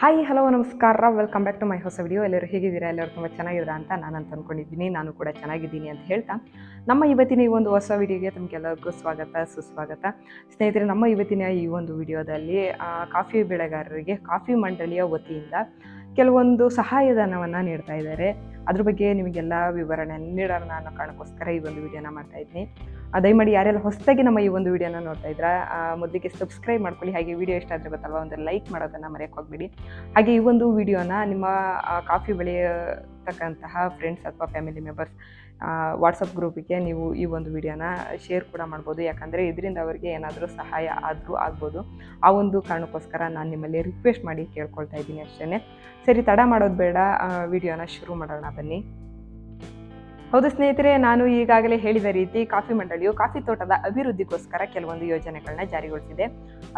Hi hello ನಮಸ್ಕಾರ. Welcome back to my ಹೊಸ video ಎಲ್ಲರೂ ಹೇಗಿದ್ದೀರಾ? ಎಲ್ಲರೂ ತುಂಬ ಚೆನ್ನಾಗಿದ್ದೀರಾ ಅಂತ ನಾನು ಅಂತ ಅಂದ್ಕೊಂಡಿದ್ದೀನಿ ನಾನು ಕೂಡ ಚೆನ್ನಾಗಿದ್ದೀನಿ ಅಂತ ಹೇಳ್ತಾ. ನಮ್ಮ ಇವತ್ತಿನ ಈ ಒಂದು ಹೊಸ ವಿಡಿಯೋಗೆ ತಮಗೆಲ್ಲರಿಗೂ ಸ್ವಾಗತ ಸುಸ್ವಾಗತ. ಸ್ನೇಹಿತರೆ ನಮ್ಮ ಇವತ್ತಿನ ಈ ಒಂದು ವಿಡಿಯೋದಲ್ಲಿ ಕಾಫಿ ಬೆಳೆಗಾರರಿಗೆ ಕಾಫಿ ಮಂಡಳಿಯ ವತಿಯಿಂದ ಕೆಲವೊಂದು ಸಹಾಯಧನವನ್ನು ನೀಡ್ತಾ ಇದ್ದಾರೆ. ಅದ್ರ ಬಗ್ಗೆ ನಿಮಗೆಲ್ಲ ವಿವರಣೆ ನೀಡೋಣ ಅನ್ನೋ ಕಾರಣಕ್ಕೋಸ್ಕರ ಈ ಒಂದು ವಿಡಿಯೋನ ಮಾಡ್ತಾ ಇದ್ದೀನಿ. ಆ, ದಯಮಾಡಿ ಯಾರೆಲ್ಲ ಹೊಸದಾಗಿ ನಮ್ಮ ಈ ಒಂದು ವಿಡಿಯೋನ ನೋಡ್ತಾ ಇದ್ರಾ ಮೊದಲಿಗೆ ಸಬ್ಸ್ಕ್ರೈಬ್ ಮಾಡ್ಕೊಳ್ಳಿ. ಹಾಗೆ ವಿಡಿಯೋ ಇಷ್ಟ ಆದರೆ ಗೊತ್ತಲ್ವ, ಒಂದು ಲೈಕ್ ಮಾಡೋದನ್ನು ಮರೆಯಕ್ಕೆ ಹೋಗ್ಬೇಡಿ. ಹಾಗೆ ಈ ಒಂದು ವಿಡಿಯೋನ ನಿಮ್ಮ ಕಾಫಿ ಬೆಳೆಯತಕ್ಕಂತಹ ಫ್ರೆಂಡ್ಸ್ ಅಥವಾ ಫ್ಯಾಮಿಲಿ ಮೆಂಬರ್ಸ್ ವಾಟ್ಸಪ್ ಗ್ರೂಪಿಗೆ ನೀವು ಈ ಒಂದು ವಿಡಿಯೋನ ಶೇರ್ ಕೂಡ ಮಾಡ್ಬೋದು. ಯಾಕಂದರೆ ಇದರಿಂದ ಅವರಿಗೆ ಏನಾದರೂ ಸಹಾಯ ಆದರೂ ಆಗ್ಬೋದು. ಆ ಒಂದು ಕಾರಣಕ್ಕೋಸ್ಕರ ನಾನು ನಿಮ್ಮಲ್ಲಿ ರಿಕ್ವೆಸ್ಟ್ ಮಾಡಿ ಕೇಳ್ಕೊಳ್ತಾ ಇದ್ದೀನಿ ಅಷ್ಟೇ ಸರಿ, ತಡ ಮಾಡೋದು ಬೇಡ. ವಿಡಿಯೋನ ಶುರು ಮಾಡೋಣ ಬನ್ನಿ. ಹೌದು ಸ್ನೇಹಿತರೆ, ನಾನು ಈಗಾಗಲೇ ಹೇಳಿದ ರೀತಿ ಕಾಫಿ ಮಂಡಳಿಯು ಕಾಫಿ ತೋಟದ ಅಭಿವೃದ್ಧಿಗೋಸ್ಕರ ಕೆಲವೊಂದು ಯೋಜನೆಗಳನ್ನ ಜಾರಿಗೊಳಿಸಿದೆ.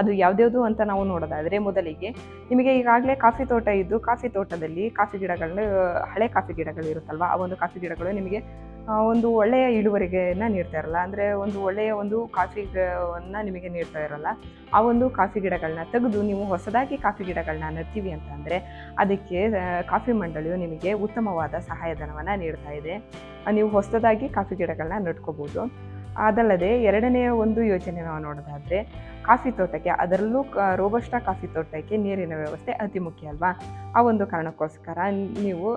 ಅದು ಯಾವ್ದ್ಯಾವುದು ಅಂತ ನಾವು ನೋಡೋದಾದರೆ ಮೊದಲಿಗೆ ನಿಮಗೆ ಈಗಾಗಲೇ ಕಾಫಿ ತೋಟ ಇದ್ದು ಕಾಫಿ ತೋಟದಲ್ಲಿ ಕಾಫಿ ಗಿಡಗಳನ್ನ ಹಳೆ ಕಾಫಿ ಗಿಡಗಳು ಇರುತ್ತಲ್ವ ಆ ಒಂದು ಕಾಫಿ ಗಿಡಗಳು ನಿಮಗೆ ಒಂದು ಒಳ್ಳೆಯ ಇಳುವರಿಗೆನ ನೀಡ್ತಾ ಇರಲ್ಲ. ಅಂದರೆ ಒಂದು ಒಳ್ಳೆಯ ಒಂದು ಕಾಫಿವನ್ನು ನಿಮಗೆ ನೀಡ್ತಾ ಇರಲ್ಲ. ಆ ಒಂದು ಕಾಫಿ ಗಿಡಗಳನ್ನ ತೆಗೆದು ನೀವು ಹೊಸದಾಗಿ ಕಾಫಿ ಗಿಡಗಳನ್ನ ನೆಡ್ತೀವಿ ಅಂತ ಅಂದರೆ ಅದಕ್ಕೆ ಕಾಫಿ ಮಂಡಳಿಯು ನಿಮಗೆ ಉತ್ತಮವಾದ ಸಹಾಯಧನವನ್ನು ನೀಡ್ತಾ ಇದೆ. ನೀವು ಹೊಸದಾಗಿ ಕಾಫಿ ಗಿಡಗಳನ್ನ ನೆಟ್ಕೋಬೋದು ಅದಲ್ಲದೆ ಎರಡನೆಯ ಒಂದು ಯೋಜನೆ ನಾವು ನೋಡೋದಾದರೆ ಕಾಫಿ ತೋಟಕ್ಕೆ, ಅದರಲ್ಲೂ ರೋಬಸ್ಟ ಕಾಫಿ ತೋಟಕ್ಕೆ ನೀರಿನ ವ್ಯವಸ್ಥೆ ಅತಿ ಮುಖ್ಯ ಅಲ್ವಾ? ಆ ಒಂದು ಕಾರಣಕ್ಕೋಸ್ಕರ ನೀವು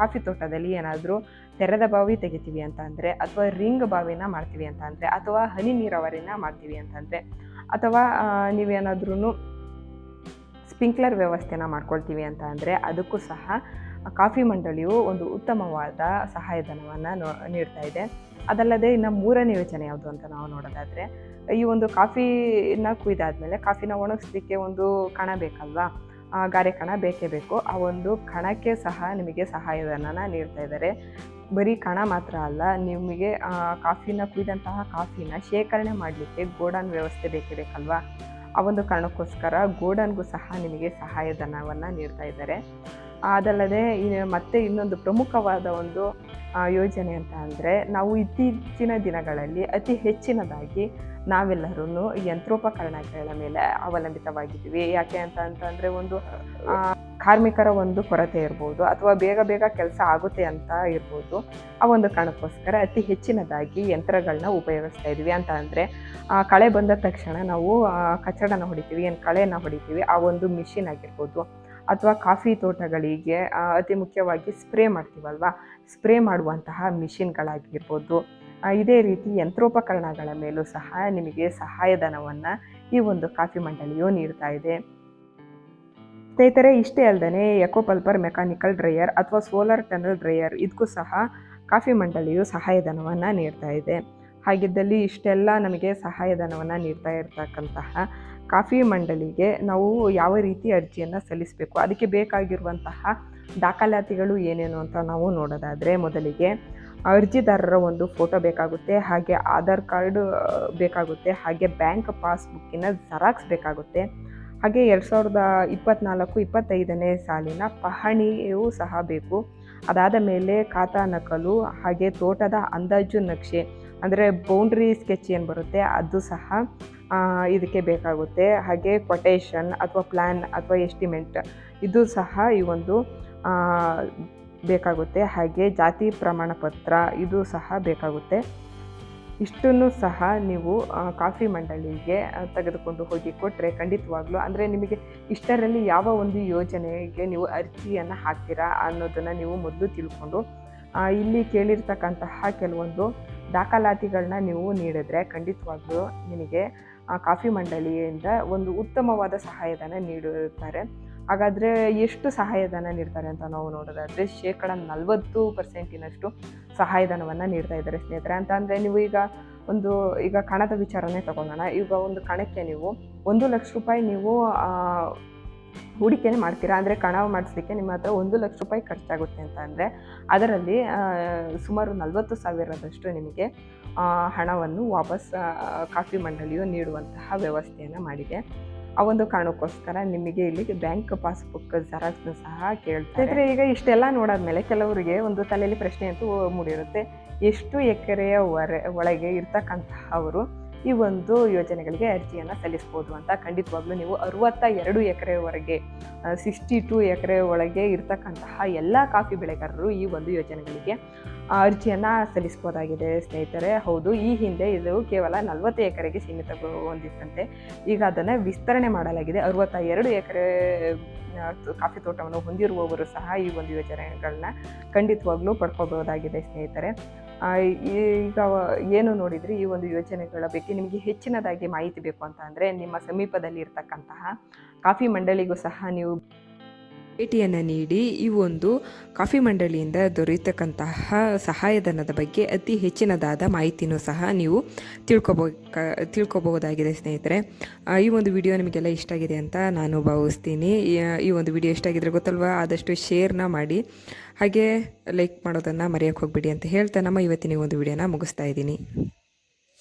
ಕಾಫಿ ತೋಟದಲ್ಲಿ ಏನಾದರೂ ತೆರೆದ ಬಾವಿ ತೆಗಿತೀವಿ ಅಂತ ಅಂದರೆ, ಅಥವಾ ರಿಂಗ್ ಬಾವಿನ ಮಾಡ್ತೀವಿ ಅಂತ ಅಂದರೆ, ಅಥವಾ ಹನಿ ನೀರಾವರಿನ ಮಾಡ್ತೀವಿ ಅಂತಂದರೆ ಅಥವಾ ನೀವೇನಾದ್ರೂ ಸ್ಪ್ರಿಂಕ್ಲರ್ ವ್ಯವಸ್ಥೆನ ಮಾಡ್ಕೊಳ್ತೀವಿ ಅಂತ ಅಂದರೆ, ಅದಕ್ಕೂ ಸಹ ಕಾಫಿ ಮಂಡಳಿಯು ಒಂದು ಉತ್ತಮವಾದ ಸಹಾಯಧನವನ್ನು ನೋ, ನೀಡ್ತಾ ಇದೆ. ಅದಲ್ಲದೆ ಇನ್ನು ಮೂರನೇ ಯೋಜನೆ ಯಾವುದು ಅಂತ ನಾವು ನೋಡೋದಾದರೆ, ಈ ಒಂದು ಕಾಫಿನ ಕುಯ್ದಾದ್ಮೇಲೆ ಕಾಫಿನ ಒಣಗಿಸ್ಲಿಕ್ಕೆ ಒಂದು ಕಣ ಬೇಕಲ್ವಾ? ಗಾರೆ ಕಣ ಬೇಕೇ ಬೇಕು. ಆ ಒಂದು ಕಣಕ್ಕೆ ಸಹ ನಿಮಗೆ ಸಹಾಯಧನನ ನೀಡ್ತಾ ಇದ್ದಾರೆ. ಬರೀ ಕಣ ಮಾತ್ರ ಅಲ್ಲ, ನಿಮಗೆ ಕಾಫಿನ ಕುಯ್ದಂತಹ ಕಾಫಿನ ಶೇಖರಣೆ ಮಾಡಲಿಕ್ಕೆ ಗೋಡನ್ ವ್ಯವಸ್ಥೆ ಬೇಕೇ ಬೇಕಲ್ವಾ? ಆ ಒಂದು ಕಾರಣಕ್ಕೋಸ್ಕರ ಗೋಡನ್ಗೂ ಸಹ ನಿಮಗೆ ಸಹಾಯಧನವನ್ನು ನೀಡ್ತಾ ಇದ್ದಾರೆ. ಅದಲ್ಲದೆ ಮತ್ತೆ ಇನ್ನೊಂದು ಪ್ರಮುಖವಾದ ಒಂದು ಯೋಜನೆ ಅಂತ ಅಂದರೆ ನಾವು ಇತ್ತೀಚಿನ ದಿನಗಳಲ್ಲಿ ಅತಿ ಹೆಚ್ಚಿನದಾಗಿ ನಾವೆಲ್ಲರೂ ಯಂತ್ರೋಪಕರಣಗಳ ಮೇಲೆ ಅವಲಂಬಿತವಾಗಿದ್ದೀವಿ. ಯಾಕೆ ಅಂತ ಅಂತಂದರೆ ಒಂದು ಕಾರ್ಮಿಕರ ಒಂದು ಕೊರತೆ ಇರ್ಬೋದು ಅಥವಾ ಬೇಗ ಬೇಗ ಕೆಲಸ ಆಗುತ್ತೆ ಅಂತ ಇರ್ಬೋದು, ಆ ಒಂದು ಕಾರಣಕ್ಕೋಸ್ಕರ ಅತಿ ಹೆಚ್ಚಿನದಾಗಿ ಯಂತ್ರಗಳನ್ನ ಉಪಯೋಗಿಸ್ತಾ ಇದ್ದೀವಿ. ಅಂತ ಅಂದರೆ ಕಳೆ ಬಂದ ತಕ್ಷಣ ನಾವು ಕಚಡನ ಹೊಡಿತೀವಿ, ಏನು ಕಳೆಯನ್ನು ಹೊಡಿತೀವಿ, ಆ ಒಂದು ಮಿಷಿನ್ ಆಗಿರ್ಬೋದು ಅಥವಾ ಕಾಫಿ ತೋಟಗಳಿಗೆ ಅತಿ ಮುಖ್ಯವಾಗಿ ಸ್ಪ್ರೇ ಮಾಡ್ತೀವಲ್ವಾ? ಸ್ಪ್ರೇ ಮಾಡುವಂತಹ ಮಿಷಿನ್ಗಳಾಗಿರ್ಬೋದು. ಇದೇ ರೀತಿ ಯಂತ್ರೋಪಕರಣಗಳ ಮೇಲೂ ಸಹ ನಿಮಗೆ ಸಹಾಯಧನವನ್ನು ಈ ಒಂದು ಕಾಫಿ ಮಂಡಳಿಯು ನೀಡ್ತಾ ಇದೆ. ಸ್ನೇಹಿತರೆ, ಇಷ್ಟೇ ಅಲ್ಲದೆ ಎಕೋಪಲ್ಪರ್ ಮೆಕ್ಯಾನಿಕಲ್ ಡ್ರೈಯರ್ ಅಥವಾ ಸೋಲಾರ್ ಟನಲ್ ಡ್ರೈಯರ್ ಇದಕ್ಕೂ ಸಹ ಕಾಫಿ ಮಂಡಳಿಯು ಸಹಾಯಧನವನ್ನು ನೀಡ್ತಾ ಇದೆ. ಹಾಗಿದ್ದಲ್ಲಿ ಇಷ್ಟೆಲ್ಲ ನಮಗೆ ಸಹಾಯಧನವನ್ನು ನೀಡ್ತಾ ಇರತಕ್ಕಂತಹ ಕಾಫಿ ಮಂಡಳಿಗೆ ನಾವು ಯಾವ ರೀತಿ ಅರ್ಜಿಯನ್ನು ಸಲ್ಲಿಸಬೇಕು, ಅದಕ್ಕೆ ಬೇಕಾಗಿರುವಂತಹ ದಾಖಲಾತಿಗಳು ಏನೇನು ಅಂತ ನಾವು ನೋಡೋದಾದರೆ ಮೊದಲಿಗೆ ಅರ್ಜಿದಾರರ ಒಂದು ಫೋಟೋ ಬೇಕಾಗುತ್ತೆ, ಹಾಗೆ ಆಧಾರ್ ಕಾರ್ಡ್ ಬೇಕಾಗುತ್ತೆ, ಹಾಗೆ ಬ್ಯಾಂಕ್ ಪಾಸ್ಬುಕ್ಕಿನ ಜೆರಾಕ್ಸ್ ಬೇಕಾಗುತ್ತೆ, ಹಾಗೆ ಎರಡು ಸಾವಿರದ ಇಪ್ಪತ್ತ್ನಾಲ್ಕು ಇಪ್ಪತ್ತೈದನೇ ಸಾಲಿನ ಪಹಣಿಯೂ ಸಹ ಬೇಕು. ಅದಾದ ಮೇಲೆ ಖಾತಾ ನಕಲು, ಹಾಗೆ ತೋಟದ ಅಂದಾಜು ನಕ್ಷೆ ಅಂದರೆ ಬೌಂಡ್ರಿ ಸ್ಕೆಚ್ ಏನು ಬರುತ್ತೆ, ಅದು ಸಹ ಇದಕ್ಕೆ ಬೇಕಾಗುತ್ತೆ. ಹಾಗೆ ಕೊಟೇಶನ್ ಅಥವಾ ಪ್ಲ್ಯಾನ್ ಅಥವಾ ಎಸ್ಟಿಮೆಂಟ್ ಇದು ಸಹ ಈ ಒಂದು ಬೇಕಾಗುತ್ತೆ. ಹಾಗೆ ಜಾತಿ ಪ್ರಮಾಣ ಪತ್ರ ಇದು ಸಹ ಬೇಕಾಗುತ್ತೆ. ಇಷ್ಟನ್ನು ಸಹ ನೀವು ಕಾಫಿ ಮಂಡಳಿಗೆ ತೆಗೆದುಕೊಂಡು ಹೋಗಿ ಕೊಟ್ಟರೆ ಖಂಡಿತವಾಗ್ಲೂ, ಅಂದರೆ ನಿಮಗೆ ಇಷ್ಟರಲ್ಲಿ ಯಾವ ಒಂದು ಯೋಜನೆಗೆ ನೀವು ಅರ್ಜಿಯನ್ನು ಹಾಕ್ತೀರಾ ಅನ್ನೋದನ್ನು ನೀವು ಮೊದಲು ತಿಳ್ಕೊಂಡು ಇಲ್ಲಿ ಕೇಳಿರ್ತಕ್ಕಂತಹ ಕೆಲವೊಂದು ದಾಖಲಾತಿಗಳನ್ನ ನೀವು ನೀಡಿದ್ರೆ ಖಂಡಿತವಾಗ್ಲೂ ನಿಮಗೆ ಕಾಫಿ ಮಂಡಳಿಯಿಂದ ಒಂದು ಉತ್ತಮವಾದ ಸಹಾಯಧನ ನೀಡುತ್ತಾರೆ. ಹಾಗಾದರೆ ಎಷ್ಟು ಸಹಾಯಧನ ನೀಡ್ತಾರೆ ಅಂತ ನಾವು ನೋಡೋದಾದರೆ, ಶೇಕಡ ನಲವತ್ತು ಪರ್ಸೆಂಟಿನಷ್ಟು ಸಹಾಯಧನವನ್ನು ನೀಡ್ತಾ ಇದ್ದಾರೆ ಸ್ನೇಹಿತರೆ. ಅಂತ ಅಂದರೆ ನೀವು ಈಗ ಒಂದು, ಈಗ ಕಣದ ವಿಚಾರನೇ ತಗೊಳ್ಳೋಣ ಈಗ ಒಂದು ಕಣಕ್ಕೆ ನೀವು ಒಂದು ಲಕ್ಷ ರೂಪಾಯಿ ನೀವು ಆ, ಹೂಡಿಕೆನೇ ಮಾಡ್ತೀರಾ? ಅಂದರೆ ಕಣಾವು ಮಾಡಿಸ್ಲಿಕ್ಕೆ ನಿಮ್ಮ ಹತ್ರ ಒಂದು ಲಕ್ಷ ರೂಪಾಯಿ ಖರ್ಚಾಗುತ್ತೆ ಅಂತ ಅಂದರೆ ಅದರಲ್ಲಿ ಸುಮಾರು ನಲವತ್ತು ಸಾವಿರದಷ್ಟು ನಿಮಗೆ ಹಣವನ್ನು ವಾಪಸ್ ಕಾಫಿ ಮಂಡಳಿಯು ನೀಡುವಂತಹ ವ್ಯವಸ್ಥೆಯನ್ನು ಮಾಡಿದೆ. ಆ ಒಂದು ಕಾರಣಕ್ಕೋಸ್ಕರ ನಿಮಗೆ ಇಲ್ಲಿ ಬ್ಯಾಂಕ್ ಪಾಸ್ಬುಕ್ ಜೆರಾಕ್ಸ್ನ ಸಹ ಕೇಳ್ತಾರೆ. ಈಗ ಇಷ್ಟೆಲ್ಲ ನೋಡಾದ್ಮೇಲೆ ಕೆಲವರಿಗೆ ಒಂದು ತಲೆಯಲ್ಲಿ ಪ್ರಶ್ನೆ ಅಂತೂ ಮೂಡಿರುತ್ತೆ. ಎಷ್ಟು ಎಕರೆಯ ಒರೆ ಒಳಗೆ ಇರ್ತಕ್ಕಂತಹವರು ಈ ಒಂದು ಯೋಜನೆಗಳಿಗೆ ಅರ್ಜಿಯನ್ನು ಸಲ್ಲಿಸ್ಬೋದು ಅಂತ ಖಂಡಿತವಾಗ್ಲೂ ನೀವು ಅರುವತ್ತ ಎರಡು ಎಕರೆವರೆಗೆ ಸಿಕ್ಸ್ಟಿ ಟು ಎಕರೆ ಒಳಗೆ ಇರ್ತಕ್ಕಂತಹ ಎಲ್ಲ ಕಾಫಿ ಬೆಳೆಗಾರರು ಈ ಒಂದು ಯೋಜನೆಗಳಿಗೆ ಅರ್ಜಿಯನ್ನು ಸಲ್ಲಿಸ್ಬೋದಾಗಿದೆ. ಸ್ನೇಹಿತರೆ, ಹೌದು, ಈ ಹಿಂದೆ ಇದು ಕೇವಲ ನಲವತ್ತು ಎಕರೆಗೆ ಸೀಮಿತ ಹೊಂದಿತ್ತಂತೆ. ಈಗ ಅದನ್ನು ವಿಸ್ತರಣೆ ಮಾಡಲಾಗಿದೆ. ಅರುವತ್ತ ಎರಡು ಎಕರೆ ಕಾಫಿ ತೋಟವನ್ನು ಹೊಂದಿರುವವರು ಸಹ ಈ ಒಂದು ಯೋಜನೆಗಳನ್ನ ಖಂಡಿತವಾಗ್ಲೂ ಪಡ್ಕೋಬಹುದಾಗಿದೆ ಸ್ನೇಹಿತರೆ. ಈಗ ಏನು ನೋಡಿದ್ರಿ ಈ ಒಂದು ಯೋಜನೆಗಳ ಬಗ್ಗೆ ನಿಮಗೆ ಹೆಚ್ಚಿನದಾಗಿ ಮಾಹಿತಿ ಬೇಕು ಅಂತ ಅಂದರೆ ನಿಮ್ಮ ಸಮೀಪದಲ್ಲಿ ಇರತಕ್ಕಂತಹ ಕಾಫಿ ಮಂಡಳಿಗೂ ಸಹ ನೀವು ಭೇಟಿಯನ್ನು ನೀಡಿ ಈ ಒಂದು ಕಾಫಿ ಮಂಡಳಿಯಿಂದ ದೊರೆಯತಕ್ಕಂತಹ ಸಹಾಯಧನದ ಬಗ್ಗೆ ಅತಿ ಹೆಚ್ಚಿನದಾದ ಮಾಹಿತಿನೂ ಸಹ ನೀವು ತಿಳ್ಕೊಬೋ ತಿಳ್ಕೊಬಹುದಾಗಿದೆ ಸ್ನೇಹಿತರೆ. ಈ ಒಂದು ವಿಡಿಯೋ ನಿಮಗೆಲ್ಲ ಇಷ್ಟ ಆಗಿದೆ ಅಂತ ನಾನು ಭಾವಿಸ್ತೀನಿ. ಈ- ಒಂದು ವಿಡಿಯೋ ಇಷ್ಟ ಆಗಿದ್ರೆ ಗೊತ್ತಲ್ವಾ? ಆದಷ್ಟು ಶೇರ್ನ ಮಾಡಿ. ಹಾಗೆ ಲೈಕ್ ಮಾಡೋದನ್ನು ಮರೆಯೋಕೆ ಹೋಗ್ಬಿಡಿ ಅಂತ ಹೇಳ್ತಾ ನಮ್ಮ ಇವತ್ತಿನ ಒಂದು ವಿಡಿಯೋನ ಮುಗಿಸ್ತಾ ಇದ್ದೀನಿ.